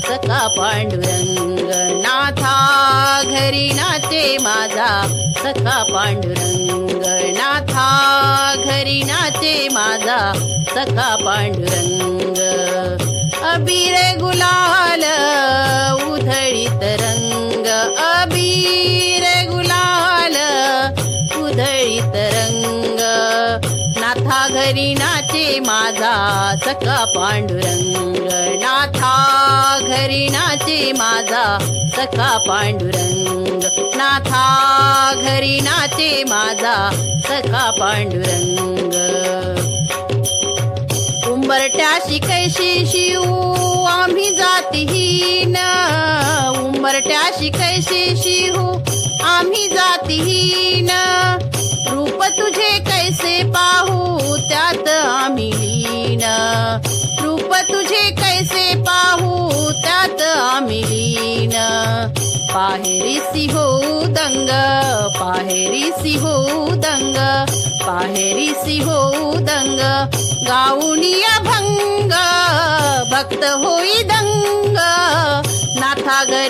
सका पांडुरंग नाथा घरी नाचे माझा सखा पांडुरंग नाथा घरी नाचे माझा सखा पांडुरंग. अबीरे गुला नाथा घरी नाचे माझा सखा पांडुरंग नाथा घरी नाचे माझा सखा पांडुरंग नाथा घरी नाचे माझा सखा पांडुरंग. उंबरट्याशी कैशी शिवू आम्ही जातहीन. उंबरट्याशी कैशी शिवू आम्ही जातहीन. पाहू त्यात आम्ही लीन. रूप तुझे कैसे पाहू त्यात आम्ही लीन. पाहेरी हो दंग पाहेरीसी हो दंग पाहेरीसी हो दंग. गाऊनिया भंग भक्त होई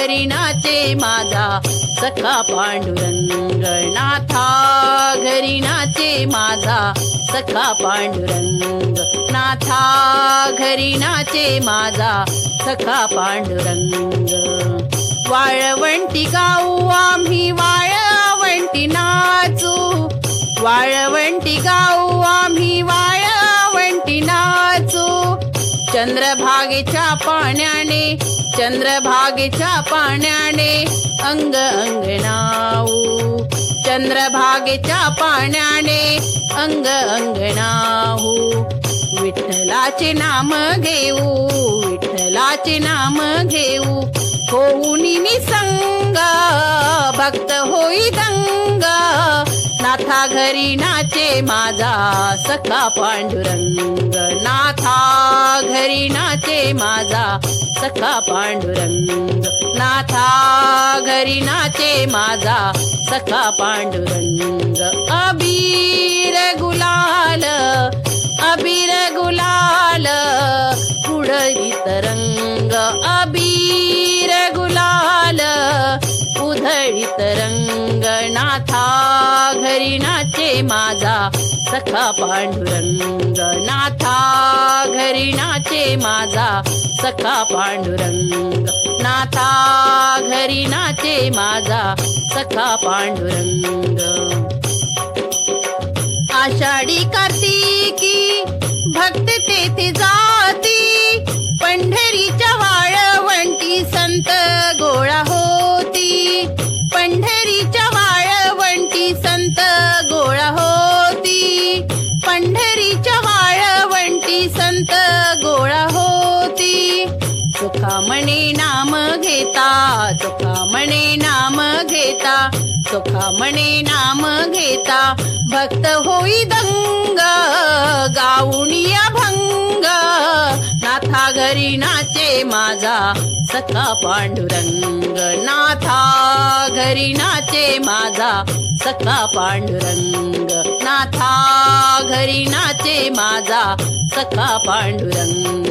घरीनाचे माझा सखा पांडुरंग नाथा घरीनाचे माझा सखा पांडुरंग नाथा घरीनाचे माझा सखा पांडुरंग. वाळवंटी गाऊ आम्ही वा चंद्रभागेच्या पाण्याने चंद्रभागेच्या पाण्याने अंग अंगणाऊ चंद्रभागेच्या पाण्याने अंग अंगणाऊ विठ्ठलाचे नाम घेऊ विठ्ठलाचे नाम घेऊ. होऊनी निसंग भक्त होई दंग माझा घरी नाचे माझा सखा पांडुरंग नाथा घरी नाचे माझा सखा पांडुरंग नाथा घरी नाचे माझा सखा पांडुरंग अबीर उधळीत नाथा घरी नाचे माझा सखा पांडुरंग नाथा घरी नाचे माझा सखा पांडुरंग नाथा घरी नाचे माझा सखा पांडुरंग. आषाढी कार्तिकी भक्त तेथे जाते. सुखा म्हणे नाम घेता सुखा म्हणे नाम घेता सुखा म्हणे नाम घेता. भक्त होई दंग गाऊनिया भंग. नाथा घरी नाचे माझा सखा पांडुरंग. नाथा घरी नाचे माझा सखा पांडुरंग. नाथा घरी नाचे माझा सखा पांडुरंग.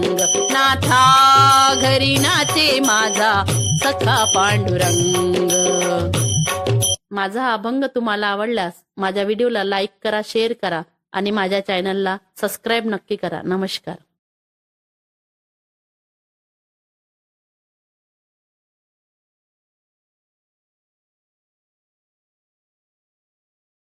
नाथा घरी नाचे माझा सखा पांडुरंग. माझा हा अभंग तुम्हाला आवडल्यास माझ्या व्हिडिओला लाईक करा शेअर करा आणि माझ्या चॅनलला सबस्क्राईब नक्की करा. नमस्कार.